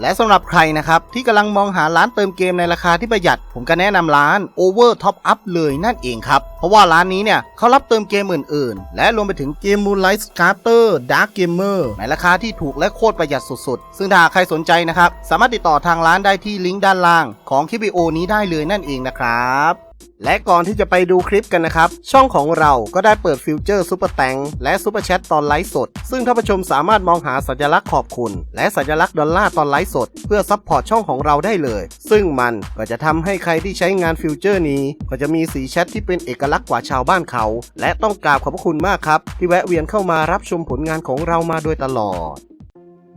และสำหรับใครนะครับ ที่กำลังมองหาร้านเติมเกมในราคาที่ประหยัด ผมก็แนะนำร้าน Over Top Up เลยนั่นเองครับ เพราะว่าร้านนี้เนี่ยเขารับเติมเกมอื่น ๆ และรวมไปถึงเกม Moonlight Starter Dark Gamer ในราคาที่ถูกและโคตรประหยัดสุด ๆ ซึ่งถ้าใครสนใจนะครับ สามารถติดต่อทางร้านได้ที่ลิงก์ด้านล่างของคลิปวิดีโอนี้ได้เลยนั่นเองนะครับ และก่อนที่จะไปดูคลิปกันนะครับ ช่องของเราก็ได้เปิดฟิวเจอร์ซูเปอร์แตงและซูเปอร์แชทตอนไลฟ์สด ซึ่งท่านผู้ชมสามารถมองหาสัญลักษณ์ขอบคุณ และสัญลักษณ์ดอลลาร์ตอนไลฟ์สด เพื่อซัพพอร์ตช่องของเราได้เลย ซึ่งมันก็จะทำให้ใครที่ใช้งานฟิวเจอร์นี้ ก็จะมีสีแชทที่เป็นเอกลักษณ์กว่าชาวบ้านเขา และต้องกราบขอบพระคุณมากครับ ที่แวะเวียนเข้ามารับชมผลงานของเรามาโดยตลอด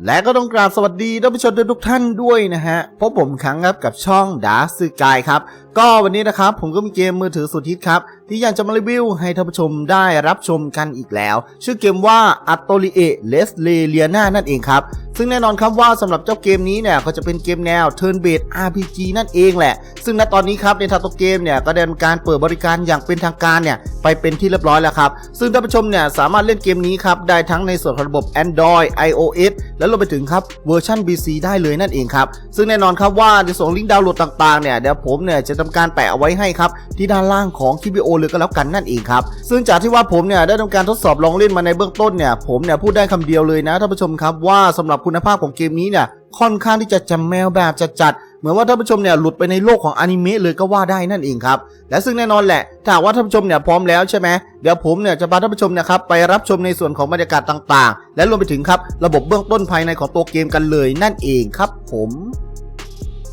และก็ต้องกราบสวัสดีท่านผู้ชมทุกท่านด้วยนะฮะ พบผมครั้งครับกับช่องดาร์ซือกายครับ ก็วันนี้นะครับผมก็มีเกมมือถือสุดฮิตครับ ที่อยากจะมารีวิวให้ท่านผู้ชมได้รับชมกันอีกแล้ว ชื่อเกมว่าอัตโตลิเอเลสเลเลียนานั่นเองครับ ซึ่งแน่นอนครับว่าสำหรับเจ้าเกมนี้เนี่ยก็จะเป็นเกมแนว Turn Based RPG นั่นเองแหละ ซึ่งณตอนนี้ครับในทางตัวเกมเนี่ยก็ได้ทำการเปิดบริการอย่างเป็นทางการเนี่ยไปเป็นที่เรียบร้อยแล้วครับ ซึ่งท่านผู้ชมเนี่ยสามารถเล่นเกมนี้ครับได้ทั้งในส่วนของระบบ Android iOS แล้วรวมไปถึงครับเวอร์ชัน BC ได้เลยนั่นเองครับ ซึ่งแน่นอนครับว่าในส่วนของลิงก์ดาวน์โหลดต่างๆเนี่ยเดี๋ยวผมเนี่ยจะทำการแปะเอาไว้ให้ครับที่ด้านล่างของคลิปวิดีโอเลยก็แล้วกันนั่นเองครับ ซึ่งจากที่ว่าผมเนี่ยได้ทำการทดสอบลองเล่นมาในเบื้องต้นเนี่ยผมเนี่ยพูดได้คำเดียวเลยนะท่านผู้ชมครับว่าสำหรับคุณภาพของเกมนี้เนี่ยค่อนข้างที่จะจำแมวแบบจัดๆเหมือนว่าท่านผู้ชมเนี่ยหลุดไปในโลกของอนิเมะเลยก็ว่าได้นั่นเองครับ และซึ่งแน่นอนแหละถ้าว่าท่านผู้ชมเนี่ยพร้อมแล้วใช่ไหมเดี๋ยวผมเนี่ยจะพาท่านผู้ชมเนะครับไปรับชมในส่วนของบรรยากาศต่างๆ และรวมไปถึงครับระบบเบื้องต้นภายในของตัวเกมกันเลยนั่นเองครับผม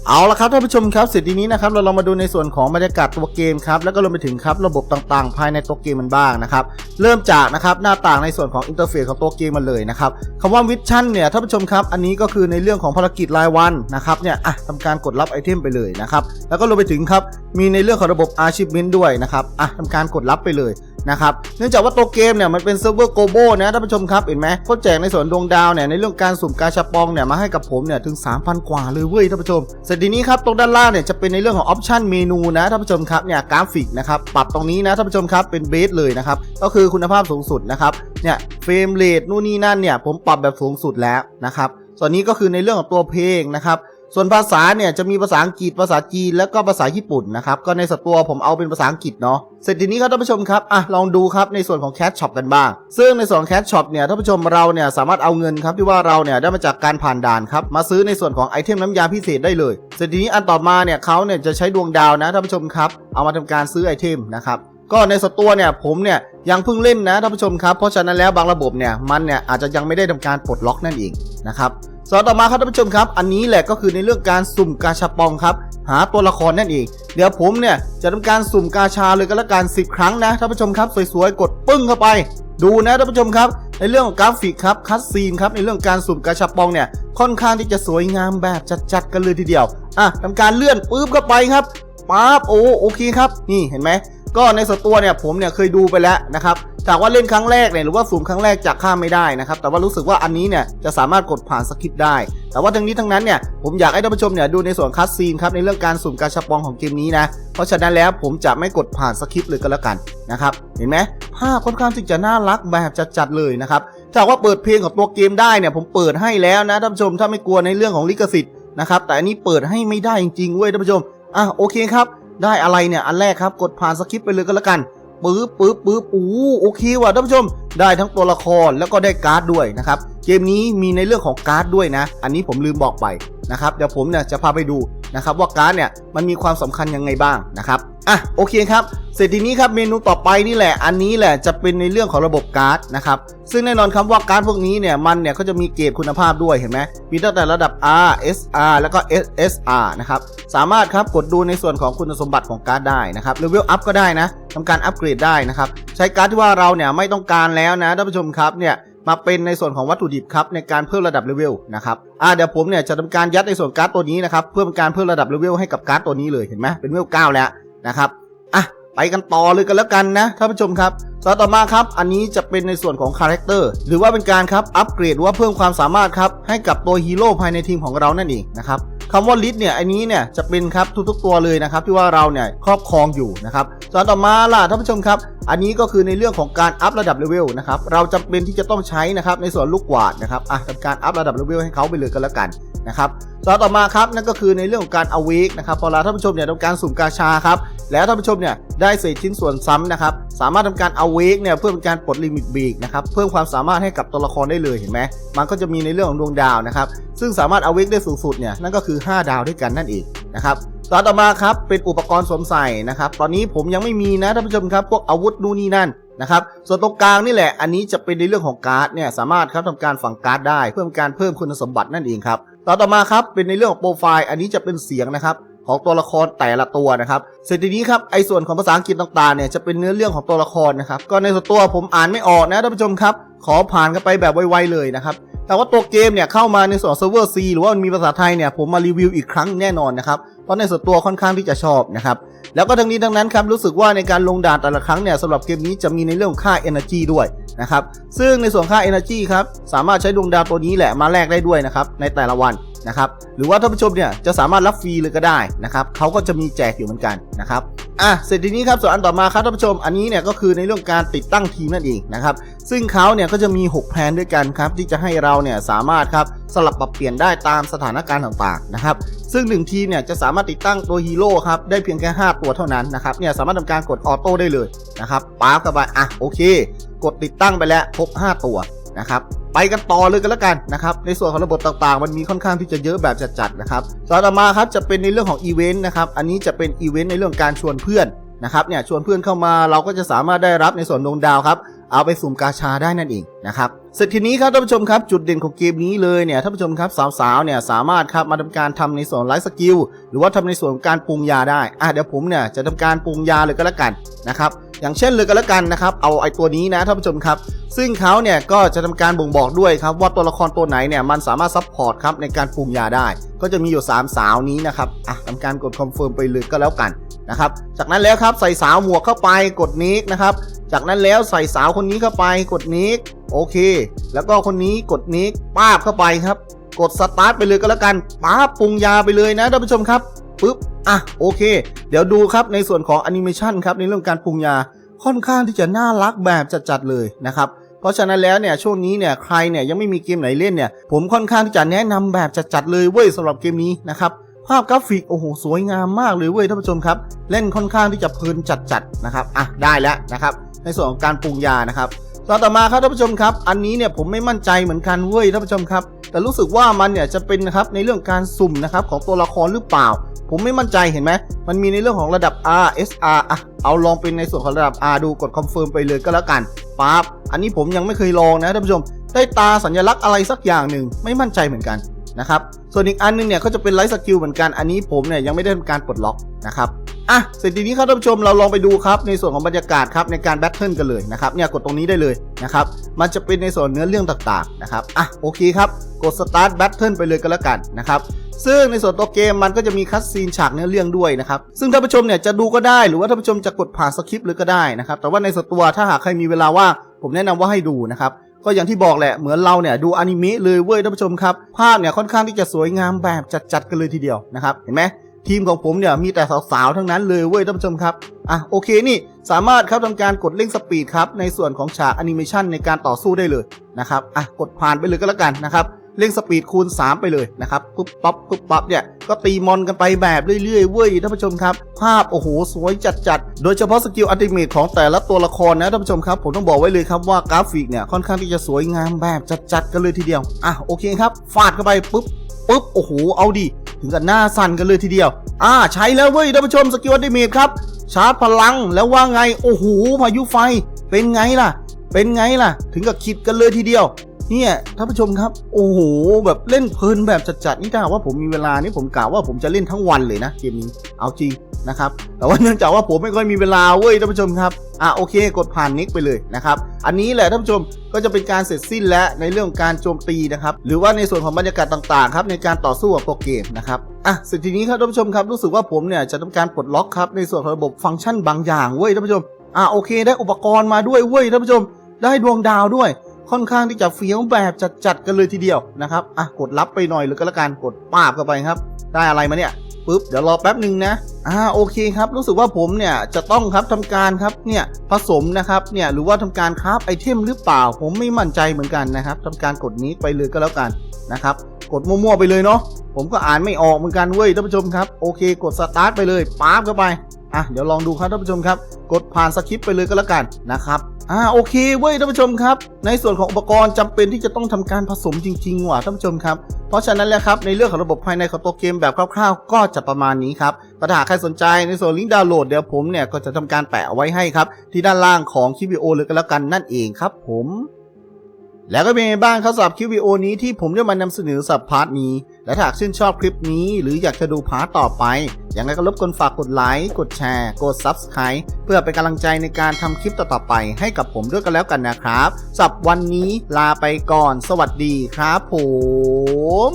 เอาละครับท่านผู้ชมครับสร็จทีนี้นะครับเราลองมาดูในส่วนของบรรยากาศตัวเกมครับแล้วก็รวมไปถึงครับระบบต่างๆ ภายในตัวเกมมันบ้างนะครับเริ่มจากนะครับหน้าต่างในส่วนของอินเทอร์เฟซของตัวเกมมันเลยนะครับคำว่าวิชั่นเนี่ยท่านผู้ชมครับอันนี้ก็คือในเรื่องของภารกิจรายวันนะครับเนี่ยอะทำการกดรับไอเทมไปเลยนะครับแล้วก็รวมไปถึงครับมีในเรื่องของระบบ Achievement ด้วยนะครับอะทำการกดรับไปเลย นะครับเนื่องจากว่าตัวเกมเนี่ยมันเป็นเซิร์ฟเวอร์โกลบนะท่านผู้ชมครับเห็นไหมเขาแจกในส่วนดวงดาวเนี่ยในเรื่องการสุ่มกาชาปองเนี่ยมาให้กับผมเนี่ยถึง 3,000 กว่าเลยเว้ยท่านผู้ชมเสร็จทีนี้ครับตรงด้านล่างเนี่ยจะเป็นในเรื่องของออปชันเมนูนะท่านผู้ชมครับเนี่ยกราฟิกนะครับปรับตรงนี้นะท่านผู้ชมครับเป็นเบสเลยนะครับก็คือคุณภาพสูงสุดนะครับเนี่ยเฟรมเรทนู่นนี่นั่นเนี่ยผมปรับแบบสูงสุดแล้วนะครับส่วนนี้ก็คือในเรื่องของตัวเพลงนะครับ ส่วนภาษาเนี่ยจะมีภาษาอังกฤษภาษาจีนแล้วก็ภาษาญี่ปุ่นนะครับก็ในสตัวผมเอาเป็นภาษาอังกฤษเนาะเสร็จทีนี้ครับท่านผู้ชมครับอะลองดูครับในส่วนของแคชช็อปกันบ้าง ซึ่งในส่วนของแคชช็อปเนี่ยท่านผู้ชมเราเนี่ยสามารถเอาเงินครับที่ว่าเราเนี่ยได้มาจากการผ่านด่านครับมาซื้อในส่วนของไอเทมน้ำยาพิเศษได้เลย เสร็จทีนี้อันต่อมาเนี่ยเขาเนี่ยจะใช้ดวงดาวนะท่านผู้ชมครับเอามาทำการซื้อไอเทมนะครับก็ในสตัวเนี่ยผมเนี่ย ยังเพิ่งเล่นนะท่านผู้ชมครับ เพราะฉะนั้นแล้วบางระบบเนี่ยมันเนี่ยอาจจะยังไม่ได้ทำการปลดล็อกนั่นเองนะครับส่วนต่อมาครับท่านผู้ชมครับ อันนี้แหละก็คือในเรื่องการสุ่มกาชาปองครับ หาตัวละครนั่นเอง เดี๋ยวผมเนี่ยจะทำการสุ่มกาชาเลยก็แล้วกัน10 ครั้งนะท่านผู้ชมครับสวยๆกดปึ้งเข้าไป ดูนะท่านผู้ชมครับ ในเรื่องของกราฟิกครับคัดซีนครับในเรื่องการสุ่มกาชาปองเนี่ยค่อนข้างที่จะสวยงามแบบจัดๆกันเลยทีเดียวอะทำการเลื่อนปุ๊บเข้าไปครับปั๊บโอ้โอเคครับ นี่เห็นไหม ก็ในสตัวเนี่ยผมเนี่ยเคยดูไปแล้วนะครับแต่ว่าเล่นครั้งแรกเนี่ยหรือว่าสุ่มครั้งแรกจากข้ามไม่ได้นะครับแต่ว่ารู้สึกว่าอันนี้เนี่ยจะสามารถกดผ่านสคริปต์ได้ แต่ว่าทั้งนี้ทั้งนั้นเนี่ยผมอยากให้ท่านผู้ชมเนี่ยดูในส่วนคัสซีนครับในเรื่องการสุ่มกาชาปองของเกมนี้นะเพราะฉะนั้นแล้วผมจะไม่กดผ่านสคริปต์เลยก็แล้วกันนะครับเห็นไหมภาพค่อนข้างที่จะน่ารักแบบจัดๆเลยนะครับถ้าว่าเปิดเพลงของตัวเกมได้เนี่ยผมเปิดให้แล้วนะท่านผู้ชมถ้าไม่กลัวในเรื่องของลิขสิทธิ์นะครับแต่อันนี้เปิดให้ไม่ได้จริงๆเว้ยท่านผู้ชมอะโอเคครับ ได้อะไรเนี่ย อันแรกครับ กดผ่านสคริปไปเลยก็แล้วกันปื๊บปื๊บปื๊บอู้โอเคว่ะท่านผู้ชม ได้ทั้งตัวละครแล้วก็ได้การ์ดด้วยนะครับ เกมนี้มีในเรื่องของการ์ดด้วยนะ อันนี้ผมลืมบอกไปนะครับ เดี๋ยวผมเนี่ยจะพาไปดูนะครับว่าการ์ดเนี่ยมันมีความสำคัญยังไงบ้างนะครับ อะโอเคครับ เสร็จทีนี้ครับเมนูต่อไปนี่แหละ อันนี้แหละจะเป็นในเรื่องของระบบการ์ดนะครับซึ่งแน่นอนครับว่าการ์ดพวกนี้เนี่ยมันเนี่ยก็จะมีเกรดคุณภาพด้วยเห็นไหมมีตั้งแต่ระดับ R SR แล้วก็ SSR นะครับสามารถครับกดดูในส่วนของคุณสมบัติของการ์ดได้นะครับเลเวลอัพก็ได้นะทำการอัปเกรดได้นะครับใช้การ์ดที่ว่าเราเนี่ยไม่ต้องการแล้วนะท่านผู้ชมครับเนี่ยมาเป็นในส่วนของวัตถุดิบครับในการเพิ่มระดับเลเวลนะครับอ่าเดี๋ยวผมเนี่ยจะทำการยัดในส่วนการ์ดตัวนี้นะครับเพื่อเป็นการเพิ่มระดับเลเวลให้กับการ์ดตัวนี้เลยเห็นไหมเป็นเลเวล9แล้ว นะครับอะไปกันต่อเลยกันแล้วกันนะท่านผู้ชมครับต่อต่อมาครับ อันนี้จะเป็นในส่วนของคาแรคเตอร์หรือว่าเป็นการครับอัปเกรดว่าเพิ่มความสามารถครับให้กับตัวฮีโร่ภายในทีมของเรานั่นเองนะครับคำว่าลิสเนี่ยอันนี้เนี่ยจะเป็นครับทุกๆตัวเลยนะครับที่ว่าเราเนี่ยครอบครองอยู่นะครับส่วนต่อมาล่ะท่านผู้ชมครับ อันนี้ก็คือในเรื่องของการอัพระดับเลเวลนะครับเราจำเป็นที่จะต้องใช้นะครับในส่วนลูกกวาดนะครับอะทำการอัพระดับเลเวลให้เขาไปเลยกันแล้วกันนะครับ ต่อต่อมาครับนั่นก็คือในเรื่องของการเอาวิกนะครับพอเราท่านผู้ชมเนี่ยทำการสุ่มกาชาครับแล้วท่านผู้ชมเนี่ยได้เศษชิ้นส่วนซ้ำนะครับสามารถทำการเอาวิกเนี่ยเพื่อเป็นการปลดลิมิตบีกนะครับเพิ่มความสามารถให้กับตัวละครได้เลยเห็นไหมมันก็จะมีในเรื่องของดวงดาวนะครับซึ่งสามารถเอาวิกได้สูงสุดเนี่ยนั่นก็คือ 5 ดาวด้วยกันนั่นเองนะครับต่อต่อมาครับเป็นอุปกรณ์สวมใส่นะครับตอนนี้ผมยังไม่มีนะท่านผู้ชมครับพวกอาวุธนู่นนี่นั่นนะครับส่วนตรงกลางนี่แหละอันนี้จะเป็นในเรื่องของการ์ดเนี่ยสามารถครับทำการฝังการ์ดได้ เพื่อการเพิ่มคุณสมบัตินั่นเองครับ ต่อต่อมาครับเป็นในเรื่องของโปรไฟล์ อันนี้จะเป็นเสียงนะครับ ของตัวละครแต่ละตัวนะครับเสร็จทีนี้ครับไอ้ส่วนของภาษาอังกฤษต่างๆเนี่ยจะเป็นเนื้อเรื่องของตัวละครนะครับก็ในส่วนตัวผมอ่านไม่ออกนะท่านผู้ชมครับ ขอผ่านกันไปแบบไวๆเลยนะครับแต่ว่าตัวเกมเนี่ยเข้ามาในส่วนเซิร์ฟเวอร์ C หรือว่ามันมีภาษาไทยเนี่ยผมมารีวิวอีกครั้งแน่นอนนะครับเพราะในส่วนตัวค่อนข้างที่จะชอบนะครับแล้วก็ทั้งนี้ทั้งนั้นครับรู้สึกว่าในการลงด่านแต่ละครั้งเนี่ยสำหรับเกมนี้จะมีในเรื่องของค่า Energy ด้วยนะครับซึ่งในส่วนค่า Energy ครับสามารถใช้ดวงดาวตัวนี้แหละมาแลกได้ด้วยนะครับในแต่ละวัน นะครับหรือว่าท่านผู้ชมเนี่ยจะสามารถรับฟรีเลยก็ได้นะครับเขาก็จะมีแจกอยู่เหมือนกันนะครับอะเสร็จทีนี้ครับส่วนอันต่อมาครับท่านผู้ชมอันนี้เนี่ยก็คือในเรื่องการติดตั้งทีมนั่นเองนะครับซึ่งเขาเนี่ยก็จะมี 6 แผนด้วยกันครับที่จะให้เราเนี่ยสามารถครับสลับปรับเปลี่ยนได้ตามสถานการณ์ต่างๆนะครับซึ่ง 1 ทีมเนี่ยจะสามารถติดตั้งตัวฮีโร่ครับได้เพียงแค่5ตัวเท่านั้นนะครับเนี่ยสามารถทำการกดออโต้ได้เลยนะครับป๊าบเข้าไปอะโอเค กดติดตั้งไปแล้วครบ5ตัว นะครับไปกันต่อเลยกันแล้วกันนะครับในส่วนของระบบต่างๆ มันมีค่อนข้างที่จะเยอะแบบจัดๆนะครับต่อมาครับจะเป็นในเรื่องของอีเวนต์นะครับอันนี้จะเป็นอีเวนต์ในเรื่องการชวนเพื่อนนะครับเนี่ยชวนเพื่อนเข้ามาเราก็จะสามารถได้รับในส่วนดวงดาวครับ เอาไปสุ่มกาชาได้นั่นเองนะครับเสร็จทีนี้ครับท่านผู้ชมครับจุดเด่นของเกมนี้เลยเนี่ยท่านผู้ชมครับสาวๆเนี่ยสามารถครับมาทำการทำในส่วนไลฟ์สกิลหรือว่าทำในส่วนของการปรุงยาได้อะเดี๋ยวผมเนี่ยจะทำการปรุงยาเลยก็แล้วกันนะครับอย่างเช่นเลยก็แล้วกันนะครับเอาไอตัวนี้นะท่านผู้ชมครับซึ่งเขาเนี่ยก็จะทำการบ่งบอกด้วยครับว่าตัวละครตัวไหนเนี่ยมันสามารถซัพพอร์ตครับในการปรุงยาได้ ก็จะมีอยู่ 3 สาวนี้นะครับอะทำการกดคอนเฟิร์มไปเลยก็แล้วกันนะครับจากนั้นแล้วครับใส่สาวหมวกเข้าไปกดนิกนะครับ จากนั้นแล้วใส่สาวคนนี้เข้าไปกดนิกโอเค แล้วก็คนนี้กดนิกป้าบเข้าไปครับ กดสตาร์ทไปเลยก็แล้วกันป้าบปรุงยาไปเลยนะท่านผู้ชมครับปึ๊บอะโอเค เดี๋ยวดูครับในส่วนของแอนิเมชันครับในเรื่องการปรุงยาค่อนข้างที่จะน่ารักแบบจัดๆเลยนะครับเพราะฉะนั้นแล้วเนี่ยช่วงนี้เนี่ยใครเนี่ยยังไม่มีเกมไหนเล่นเนี่ยผมค่อนข้างที่จะแนะนำแบบจัดๆเลยเว้ยสำหรับเกมนี้นะครับภาพกราฟิกโอ้โหสวยงามมากเลยเว้ยท่านผู้ชมครับ เล่นค่อนข้างที่จะเพลินจัดๆนะครับอะได้แล้วนะครับ ในส่วนของการปรุงยานะครับต่อต่อมาครับท่านผู้ชมครับ อันนี้เนี่ยผมไม่มั่นใจเหมือนกันเว้ยท่านผู้ชมครับ แต่รู้สึกว่ามันเนี่ยจะเป็นนะครับในเรื่องการสุ่มนะครับของตัวละครหรือเปล่า ผมไม่มั่นใจเห็นไหมมันมีในเรื่องของระดับ R S R อะเอาลองเป็นในส่วนของระดับ R ดูกดคอนเฟิร์มไปเลยก็แล้วกันปั๊บอันนี้ผมยังไม่เคยลองนะท่านผู้ชม ได้ตาสัญลักษณ์อะไรสักอย่างหนึ่งไม่มั่นใจเหมือนกันนะครับส่วนอีกอันนึงเนี่ยก็จะเป็นไลท์สกิลเหมือนกันอันนี้ผมเนี่ยยังไม่ได้ทำการปลดล็อกนะครับ อะเสร็จทีนี้ครับท่านผู้ชมเราลองไปดูครับในส่วนของบรรยากาศครับในการแบทเทิลกันเลยนะครับเนี่ยกดตรงนี้ได้เลยนะครับมันจะเป็นในส่วนเนื้อเรื่องต่างๆนะครับอะโอเคครับกด start battle ไปเลยก็แล้วกันนะครับซึ่งในส่วนตัวเกมมันก็จะมีคัดซีนฉากเนื้อเรื่องด้วยนะครับซึ่งท่านผู้ชมเนี่ยจะดูก็ได้หรือว่าท่านผู้ชมจะกดผ่านสคริปต์เลยก็ได้นะครับแต่ว่าในส่วนตัวถ้าหากใครมีเวลาว่างผมแนะนำว่าให้ดูนะครับก็อย่างที่บอกแหละเหมือนเราเนี่ยดูอนิเมะเลยเว้ยท่านผู้ชมครับภาพเนี่ยค่อนข้างที่จะสวยงามแบบจัดๆกันเลยทีเดียวนะครับเห็นไหม ทีมของผมเนี่ยมีแต่สาวๆทั้งนั้นเลยเว้ยท่านผู้ชมครับอะโอเคนี่สามารถครับทำการกดเร่งสปีดครับในส่วนของฉากแอนิเมชันในการต่อสู้ได้เลยนะครับอะกดผ่านไปเลยก็แล้วกันนะครับเร่งสปีดคูณ 3 ไปเลยนะครับปุ๊บปั๊บปุ๊บปั๊บเนี่ยก็ตีมอนกันไปแบบเรื่อยๆเว้ยท่านผู้ชมครับ ภาพโอ้โหสวยจัดๆ โดยเฉพาะสกิลอัติเมทของแต่ละตัวละครนะท่านผู้ชมครับผมต้องบอกไว้เลยครับว่ากราฟิกเนี่ยค่อนข้างที่จะสวยงามแบบจัดๆกันเลยทีเดียวอะโอเคครับฟาดเข้าไปปุ๊บปุ๊บโอ้โหเอาดิ ถึงกับหน้าสั่นกันเลยทีเดียว อ่าใช้แล้วเว้ยท่านผู้ชมสกิลอัลติเมจครับ ชาร์จพลังแล้วว่าไง โอ้โหพายุไฟ เป็นไงล่ะ เป็นไงล่ะ ถึงกับคิดกันเลยทีเดียว เนี่ยท่านผู้ชมครับ โอ้โห แบบเล่นเพลินแบบจัดๆนี่ถ้าว่าผมมีเวลานี่ผมกะว่าผมจะเล่นทั้งวันเลยนะเกมนี้เอาจริงนะครับแต่ว่าเนื่องจากว่าผมไม่ค่อยมีเวลาเว้ยท่านผู้ชมครับอะโอเค กดผ่านนิกไปเลยนะครับอันนี้แหละท่านผู้ชมก็จะเป็นการเสร็จสิ้นแล้วในเรื่องการโจมตีนะครับหรือว่าในส่วนของบรรยากาศต่างๆครับในการต่อสู้กับโปรเกมนะครับอะสร็จทีนี้ครับท่านผู้ชมครับรู้สึกว่าผมเนี่ยจะทำการปลดล็อกครับในส่วนของระบบฟังก์ชันบางอย่างเว้ยท่านผู้ชมอะโอเค ได้อุปกรณ์มาด้วยเว้ยท่านผู้ชม ได้ดวงดาวด้วย ค่อนข้างที่จะเฟี้ยวแบบจัดๆกันเลยทีเดียวนะครับอะกดรับไปหน่อยหรือก็แล้วกันกดป้าบเข้าไปครับ ได้อะไรมาเนี่ยปุ๊บเดี๋ยวรอแป๊บหนึ่งนะอ่าโอเคครับรู้สึกว่าผมเนี่ยจะต้องครับทำการครับเนี่ยผสมนะครับเนี่ยหรือว่าทำการคราฟไอเทมหรือเปล่า ผมไม่มั่นใจเหมือนกันนะครับทำการกดนี้ไปเลยก็แล้วกันนะครับกดมั่วๆไปเลยเนาะผมก็อ่านไม่ออกเหมือนกันเว้ยท่านผู้ชมครับโอเค กดสตาร์ทไปเลยป๊าบเข้าไปอะเดี๋ยวลองดูครับท่านผู้ชมครับ กดผ่านสคริปต์ไปเลยก็แล้วกันนะครับ อ่าโอเคเว้ยท่านผู้ชมครับ ในส่วนของอุปกรณ์จำเป็นที่จะต้องทำการผสมจริงๆว่ะท่านผู้ชมครับ เพราะฉะนั้นแล้วครับในเรื่องของระบบภายในของตัวเกมแบบคร่าวๆ ก็จะประมาณนี้ครับแต่ถ้าหากใครสนใจในส่วนลิงก์ดาวน์โหลดเดี๋ยวผมเนี่ยก็จะทำการแปะเอาไว้ให้ครับที่ด้านล่างของคลิปวิดีโอเลยก็แล้วกันนั่นเองครับผม แล้วก็เป็นไงบ้างครับสำหรับคลิปวิดีโอนี้ที่ผมได้มานำเสนอสับพาร์ทนี้ และหากชื่นชอบคลิปนี้หรืออยากจะดูพาร์ทต่อไป อย่างไรก็รบกวนฝากกดไลค์ กดแชร์ กด Subscribe เพื่อเป็นกำลังใจในการทำคลิปต่อๆไป ให้กับผมด้วยกันแล้วกันนะครับสับวันนี้ลาไปก่อน สวัสดีครับผม